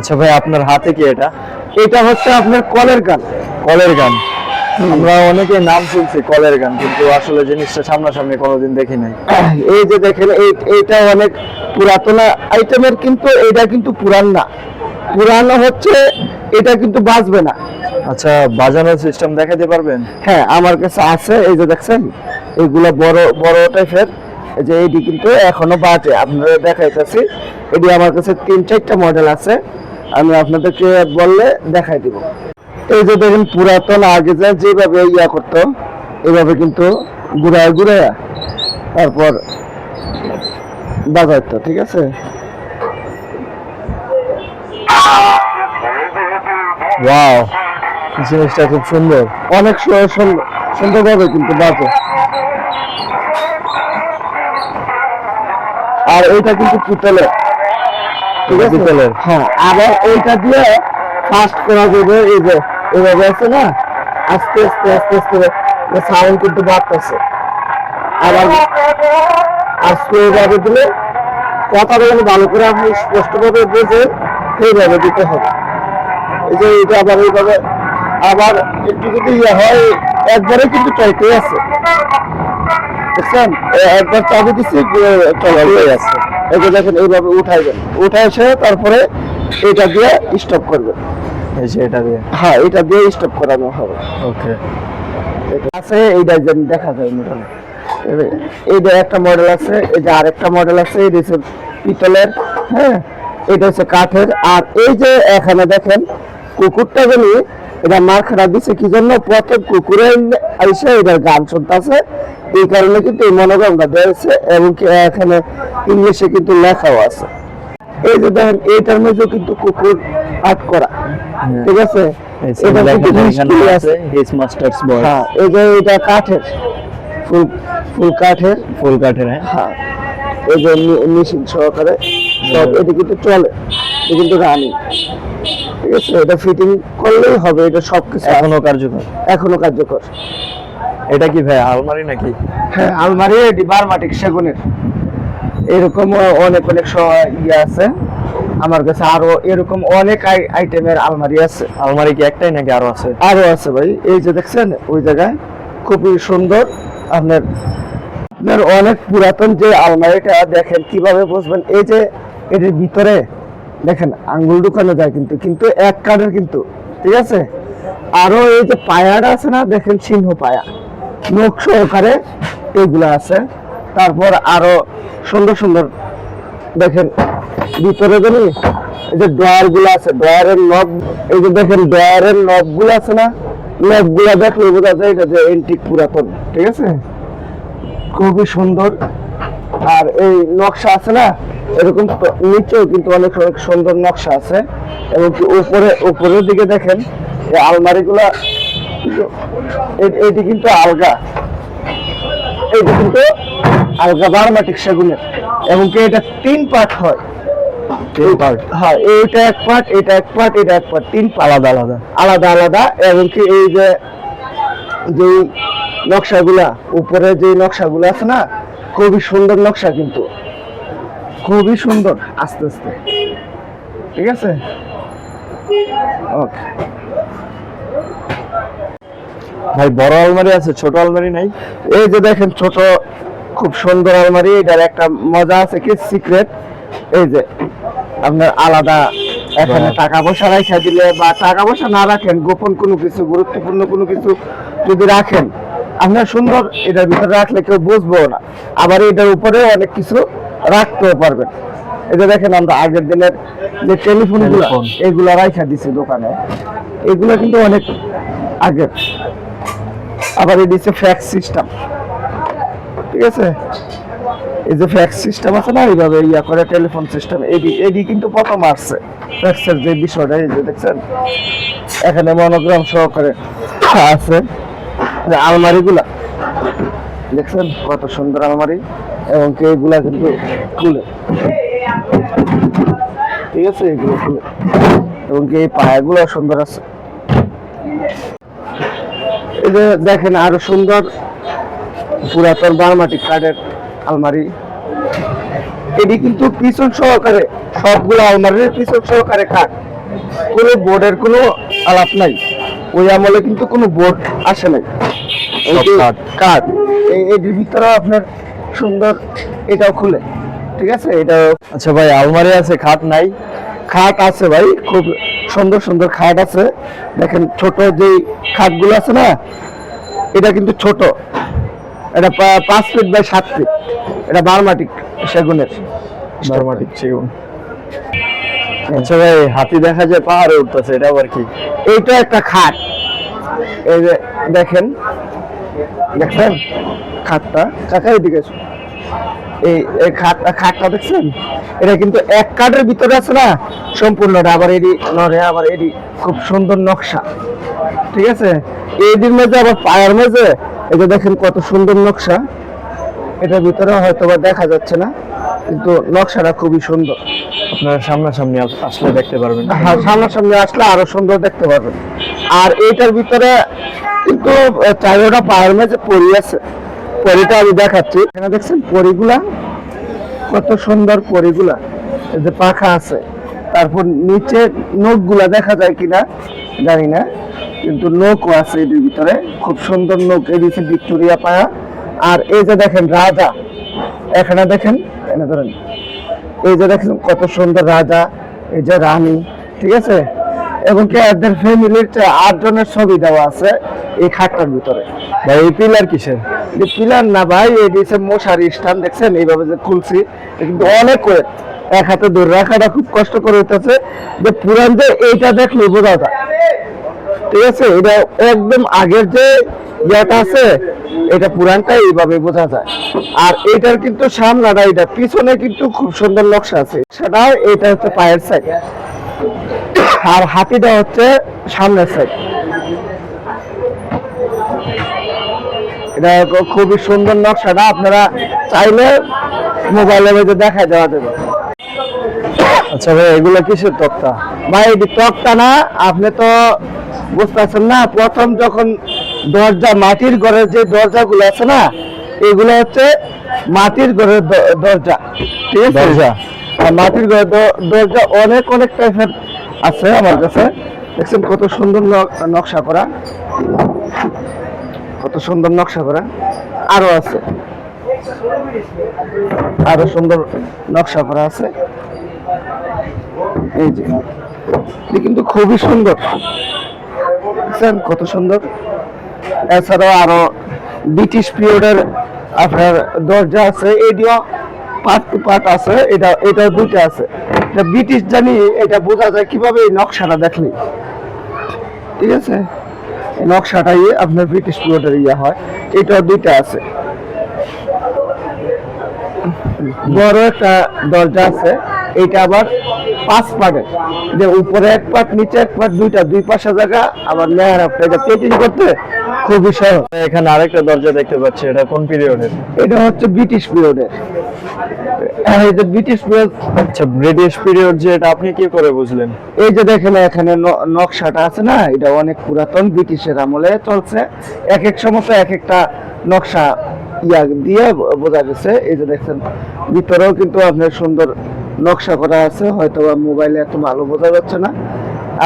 আচ্ছা ভাই আপনার হাতে কি এটা? এটা হচ্ছে আপনার কলের গান। কলের গান। আমরা অনেকে নাম শুনছি কলের গান কিন্তু আসলে জিনিসটা সামনাসামনি কোনোদিন দেখি নাই। এই যে দেখেন এইটা অনেক পুরাতন আইটেমের কিন্তু এটা কিন্তু পুরান। না পুরানো হচ্ছে এটা কিন্তু বাজবে না। আচ্ছা বাজানোর সিস্টেম দেখাতে পারবেন? হ্যাঁ আমার কাছে আছে এই যে দেখছেন এইগুলো বড় বড় টাইপের এই যে এইটি কিন্তু এখনও বাজে আপনারা দেখাইতেছি। এটি আমার কাছে তিন চারটা মডেল আছে। আমি আপনাদেরকে বললে দেখাই দিব। এই যে দেখেন পুরাতন আগে যে যেভাবে ইয়া করতো এভাবে কিন্তু ঘুরায় ঘুরায় তারপর বাজাইতো ঠিক আছে? ওয়াও জিনিসটা খুব সুন্দর। অনেক সুন্দর সুন্দরভাবে কিন্তু বাজে। আর এইটা কিন্তু পিতলের ঠিক আছে? পিতলের। হ্যাঁ আবার এইটা দিয়ে ফাস্ট করা যাবে এই যে এভাবে আছে না? আস্তে আস্তে আস্তে আস্তে সাউন্ড কিন্তু বাড়তেছে। আবার আস্তে এভাবে দিলে কথাটা যেন ভালো করে আপনি স্পষ্টভাবে বুঝে সেইভাবে দিতে হবে। এই যে এটা আবার এইভাবে আবার একটু যদি ইয়ে হয় একবারে কিন্তু চলতে আছে। দেখছেন একবার চাবি দিচ্ছি চলতে আছে। এই যে দেখেন এইভাবে উঠাইবেন। উঠাই এসে তারপরে এটা দিয়ে স্টপ করবেন। এই যে এটা দিয়ে? হ্যাঁ এটা দিয়ে স্টপ করানো হবে। ওকে আছে এইটা যেন দেখা যায় মোটামুটি এই- এইটা একটা মডেল আছে এই যে আরেকটা মডেল আছে এটা হচ্ছে পিতলের হ্যাঁ? এটা হচ্ছে কাঠের। আর এই যে এখানে দেখেন কুকুরটা জানি এটা মার খারাপ দিচ্ছে কি জন্য প্রথম কুকুরে আইসে এটার গান শুনতেছে। এই কারণে কিন্তু এই মনোগ্রামটা দিয়েছে এবং এখানে ইংলিশে কিন্তু লেখাও আছে। এই যে দেখেন এইটার মধ্যে কিন্তু কুকুর আট করা ঠিক আছে? এটা হ্যাঁ কাঠের ফুল ফুল কাঠের। ফুল কাঠের হ্যাঁ। হ্যাঁ এই যে মেশিন সহকারে সব এটা কিন্তু চলে এটা কিন্তু রানিং ঠিক আছে? এটা ফিটিং করলেই হবে এটা এখনও কার্যকর। এখনও কার্যকর। এটা কি ভাই আলমারি নাকি? হ্যাঁ আলমারি এটি বারমাটিক সেগুনের। এরকম অনেক অনেক ইয়ে আছে। আমার কাছে আরও এরকম অনেক আইটেমের আলমারি আছে। আলমারি কি একটাই নাকি আরও আছে? আরও আছে ভাই। এই যে দেখছেন ওই জায়গায় খুবই সুন্দর আপনার আপনার অনেক পুরাতন যে আলমারিটা দেখেন কীভাবে বুঝবেন এই যে এটার ভিতরে দেখেন আঙ্গুল ঢুকানো যায় কিন্তু কিন্তু এক কাঠের কিন্তু ঠিক আছে? আরও এই যে পায়াটা আছে না দেখেন সিংহ পায়া। মুখ সহকারে এগুলো আছে। তারপর আরও সুন্দর সুন্দর দেখেন, ভিতরে জানি এই যে ড্রয়ারগুলো আছে, ড্রয়ারের নব এই যে দেখেন ড্রয়ারের নবগুলো আছে না নবগুলা দেখলে বোঝা যায় এটা যে এন্টিক পুরাতন, ঠিক আছে? খুবই সুন্দর। আর এই নকশা আছে না, এরকম নিচেও কিন্তু অনেক অনেক সুন্দর নকশা আছে। এবং উপরে, উপরের দিকে দেখেন আলমারি গুলা এটি কিন্তু আলগা। এটা কিন্তু আলগা বারমাটিক সেগুনের। এবং কি এটা তিন পার্ট হয়? তিন? হ্যাঁ এক পার্ট এটা এক পার্ট এটা এক পার্ট তিন আলাদা আলাদা। আলাদা আলাদা। এবং কি এই যে যে নকশাগুলা উপরে যে নকশাগুলো আছে না খুবই সুন্দর নকশা কিন্তু। খুবই সুন্দর। আস্তে আস্তে। ঠিক আছে? ওকে। ভাই বড় আলমারি আছে ছোট আলমারি নাই। এই যে দেখেন ছোট খুব সুন্দর আলমারি এটার একটা মজা আছে কি? সিক্রেট এই যে আপনার আলাদা এখানে টাকা পয়সা রাখা দিলে বা টাকা পয়সা না রাখেন গোপন কোনো কিছু গুরুত্বপূর্ণ কোনো কিছু যদি রাখেন আপনার সুন্দর এটার ভিতরে রাখলে কেউ বুঝব না। আবার এটার উপরে অনেক কিছু রাখতেও পারবেন। এই যে দেখেন আমরা আগের দিনের যে টেলিফোনগুলো Telephone। এগুলো রাখা দিছি দোকানে। এগুলো কিন্তু অনেক আগের। আবার দিচ্ছে ফ্যাক্স সিস্টেম ঠিক আছে? এই যে ফ্যাক্স সিস্টেম আছে না, এইভাবে ইয়া করে টেলিফোন সিস্টেম এডি এডি কিন্তু প্রথম আসছে। ফ্যাক্সের যে বিষয়টা, এই যে দেখছেন? এখানে মনোগ্রাম সহকারে আছে। আলমারিগুলা, দেখছেন? কত সুন্দর আলমারি, এবং কি এগুলা কিন্তু খুলে। ঠিক আছে? এগুলো খুলে। এবং কি এই পায়াগুলো সুন্দর আছে। এই যে দেখেন আরও সুন্দর পুরাতন বারমাটিক কাঠের আলমারি। এটি কিন্তু পিছন সহকারে সবগুলো আলমারির পিছন সহকারে কাঠ। কোনো বোর্ডের কোনো আলাপ নাই। ওই আমলে কিন্তু কোনো বোর্ড আসে নাই। কাঠ। এটির ভিতরে আপনার সুন্দর এটাও খুলে। ঠিক আছে? এটাও আচ্ছা ভাই আলমারি আছে খাট নাই। খাট আছে ভাই খুব সুন্দর সুন্দর খাট আছে। দেখেন ছোট যেই খাটগুলো আছে না এটা কিন্তু ছোট। এটা পাঁচ ফিট বাই সাত ফিট এটা বারমাটিক সেগুনের নরমাটিক সেগুন। আচ্ছা ভাই হাতি দেখা যায় পাহাড়ে উঠতেছে এটা আবার কি? এইটা একটা খাট। এই যে দেখেন দেখছেন খাটটা। কাকা এদিকে। এই খাটটা দেখছেন? এটা কিন্তু এক কাঠের ভিতরে আছে না? সম্পূর্ণটা আবার এডি নরে আবার এডি খুব সুন্দর নকশা। ঠিক আছে? মধ্যে আবার পায়ের এই যে দেখেন কত সুন্দর নকশা। এটার ভিতরে হয়তো বা দেখা যাচ্ছে না কিন্তু নকশাটা খুবই সুন্দর। আপনারা সামনাসামনি আস- আসলে দেখতে পারবেন। হ্যাঁ সামনাসামনি আসলে আরও সুন্দর দেখতে পারবেন। আর এইটার ভিতরে কিন্তু চারোটা পায়ের মাঝে পরি আছে। পরিটা আমি দেখাচ্ছি। এখানে দেখছেন পরিগুলা, কত সুন্দর পরিগুলা। এই যে পাখা আছে, তারপর নিচে নোকগুলা দেখা যায় কিনা, জানি না, কিন্তু নৌকও আছে এটির ভিতরে। খুব সুন্দর নৌক এই দিচ্ছে ভিক্টোরিয়া পায়া। আর এই যে দেখেন রাজা, এখানে দেখেন, এখানে ধরেন, এই যে দেখেন কত সুন্দর রাজা, এই যে রানী, ঠিক আছে? এবং এদের ফ্যামিলির আট জনের ছবি দেওয়া আছে এই খাটটার ভিতরে। ভাই এই পিলার কিসের? যে পিলার না ভাই এই দিছে মশারি স্থান দেখছেন? এইভাবে যে খুলছি কিন্তু অনেক ওয়েট। এক হাতে ধরে রাখাটা খুব কষ্ট করে হইতেছে যে পুরান যে এইটা দেখলে বোঝা যায়। ঠিক আছে? এটা একদম আগের যে ইয়েটা আছে এটা পুরানটা এইভাবে বোঝা যায়। আর এটার কিন্তু সামনাটা এটা পিছনে কিন্তু খুব সুন্দর নকশা আছে। সেটা এটা হচ্ছে পায়ের সাইড আর হাতিটা হচ্ছে সামনের সাইড এটা খুবই সুন্দর নকশাটা আপনারা চাইলে মোবাইলের মধ্যে দেখা দেওয়া যাবে। আচ্ছা ভাই এগুলো কিসের তক্তা? ভাই এটি তক্তা না আপনি তো বুঝতেছেন না প্রথম যখন দরজা মাটির ঘরের যে দরজাগুলো আছে না এগুলো হচ্ছে মাটির ঘরের দরজা। ঠিক আছে? দরজা? মাটির ঘরের দরজা অনেক অনেক টাইপের আছে আমার কাছে। দেখছেন কত সুন্দর নকশা করা। কত সুন্দর নকশা করা। আরও আছে। আরও সুন্দর নকশা করা আছে। এই যে। কিন্তু খুবই সুন্দর। কত সুন্দর। এছাড়াও আরও ব্রিটিশ পিরিয়ডের আপনার দরজা আছে। এটিও পার্ট টু পার্ট আছে। এটা এটা দুইটা আছে। ব্রিটিশ জানি এটা বোঝা যায় কীভাবে এই নকশাটা দেখলে। ঠিক আছে? এই নকশাটাই আপনার ব্রিটিশ পিরিয়ডের ইয়ে হয়। এটা দুইটা আছে। বড় একটা দরজা আছে। এটা আবার পাঁচ পার্টের যে উপরে এক পার্ট নিচে এক পার্ট দুইটা দুই পাশে জায়গা আবার মেয়ার আপটা এটা পেটিং করতে খুবই সহজ। এখানে আরেকটা দরজা দেখতে পাচ্ছি এটা কোন পিরিয়ডের এটা হচ্ছে ব্রিটিশ পিরিয়ডের ব্রিটিশ আচ্ছা ব্রিটিশ পিরিয়ড যে আপনি কি করে বুঝলেন? এই যে দেখেন এখানে নকশাটা আছে না? এটা অনেক পুরাতন ব্রিটিশের আমলে চলছে। এক এক সময় এক একটা নকশা ইয়া দিয়ে বোঝা গেছে। এই যে দেখছেন ভিতরেও কিন্তু আপনার সুন্দর নকশা করা আছে। হয়তো বা মোবাইলে এত ভালো বোঝা যাচ্ছে না।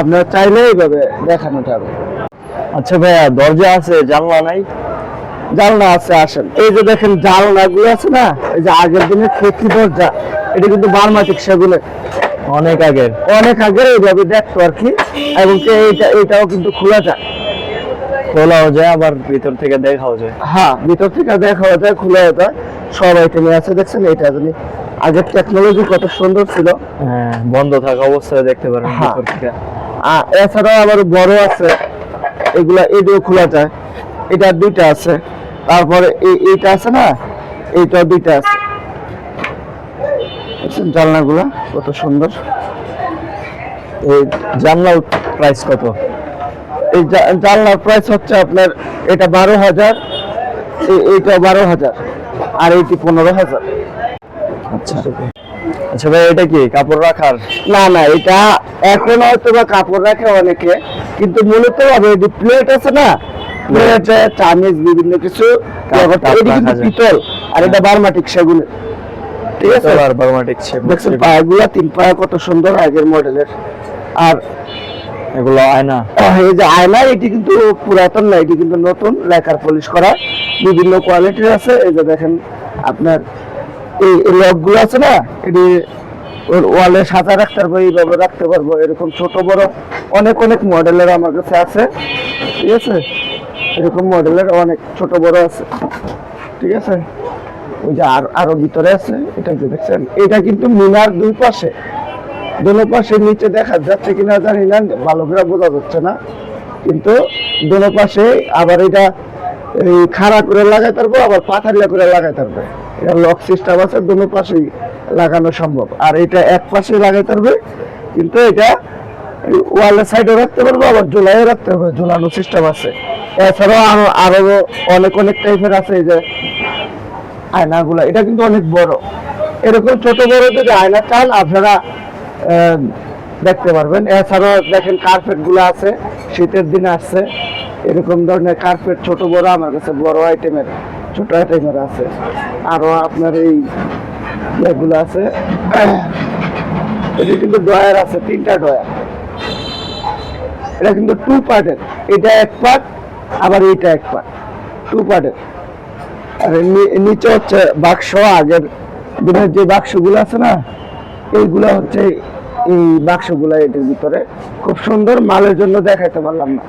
আপনারা চাইলে এইভাবে দেখানো যাবে আচ্ছা ভাইয়া দরজা আছে জানলা নাই? জানলা আছে আসেন। এই যে দেখেন জানলা গুলো আছে না এই যে আগের দিনের খেকি দরজা এটা কিন্তু বারমাটিক সেগুলো অনেক আগের। অনেক আগে এইভাবে দেখতো আর কি। এবং এইটা এইটাও কিন্তু খোলা যায়। খোলাও যায় আবার ভিতর থেকে দেখাও যায়। হ্যাঁ ভিতর থেকে যায় যায়। সব আইটেমে আছে দেখছেন? এটা জানি আগের টেকনোলজি কত সুন্দর ছিল। হ্যাঁ বন্ধ থাকা অবস্থায় দেখতে পারেন হ্যাঁ। ভিতর থেকে। এছাড়াও আবার বড় আছে এগুলা এটাও খোলা যায়। এটা দুইটা আছে। তারপরে এইটা আছে না? এইটা দুইটা আছে। দেখছেন জানলাগুলা কত সুন্দর? এই জানলার প্রাইস কত? এই জানলার প্রাইস হচ্ছে আপনার, এটা বারো হাজার এইটা বারো হাজার, আর এইটি পনেরো হাজার। আচ্ছা। আচ্ছা ভাই, এটা কি কাপড় রাখার? না না, এটা এখন হয়তো বা কাপড় রাখে অনেকে, কিন্তু মূলত যে প্লেট আছে না চামিচ বিভিন্ন কিছু। এটি কিন্তু পিতল আর এটা বারমাটিক সেগুলো ঠিক আছে? বারমাটিক দেখছেন পায়াগুলা তিন পায়া কত সুন্দর আগের মডেলের। আর এগুলো আয়না। এই যে আয়না এটি কিন্তু পুরাতন না এটি কিন্তু নতুন লেকার পলিশ করা। বিভিন্ন কোয়ালিটির আছে। এই যে দেখেন আপনার এই লকগুলো আছে না এটি ওর ওয়ালে সাজা রাখতে পারব এইভাবে রাখতে পারব এরকম ছোট বড় অনেক অনেক মডেলের আমার কাছে আছে। ঠিক আছে? এরকম মডেলের অনেক ছোট, বড় আছে। ঠিক আছে? ওই যে আর, আরও ভিতরে আছে, এটা যে দেখছেন, এটা কিন্তু মিনার দুই পাশে। দোনো পাশে নিচে দেখা যাচ্ছে কিনা জানি না, ভালো করে বোঝা যাচ্ছে না। কিন্তু দোনো পাশে আবার এটা এই খাড়া করে লাগাই পারব, আবার পাথারিয়া করে লাগাই পারবে। এটা লক সিস্টেম আছে, দোনো পাশেই লাগানো সম্ভব। আর এটা এক পাশে লাগাই পারবে, কিন্তু এটা ওয়ালের সাইডে রাখতে পারব, আবার ঝোলাইও রাখতে পারবে ঝোলানো সিস্টেম আছে। এছাড়াও আরও আরও অনেক অনেক টাইপের আছে যে আয়নাগুলো। এটা কিন্তু অনেক বড়। এরকম ছোট বড় যদি আয়না চান, আপনারা দেখতে পারবেন। এছাড়াও দেখেন কার্পেটগুলো আছে, শীতের দিনে আসছে। এরকম ধরনের কার্পেট ছোট বড়, আমার কাছে বড় আইটেমের ছোট আইটেমের আছে। আরও আপনার এই ইয়েগুলো আছে। এটা কিন্তু ডয়ার আছে, তিনটা ডয়ার এটা কিন্তু টু পার্টের এটা এক পার্ট আবার এইটা এক পার্ট টু পার্টের আর নিচে হচ্ছে বাক্স, আগের দিনের যে বাক্সগুলো আছে না, এইগুলো হচ্ছে এই বাক্সগুলো এটার ভিতরে। খুব সুন্দর, মালের জন্য দেখাইতে পারলাম না।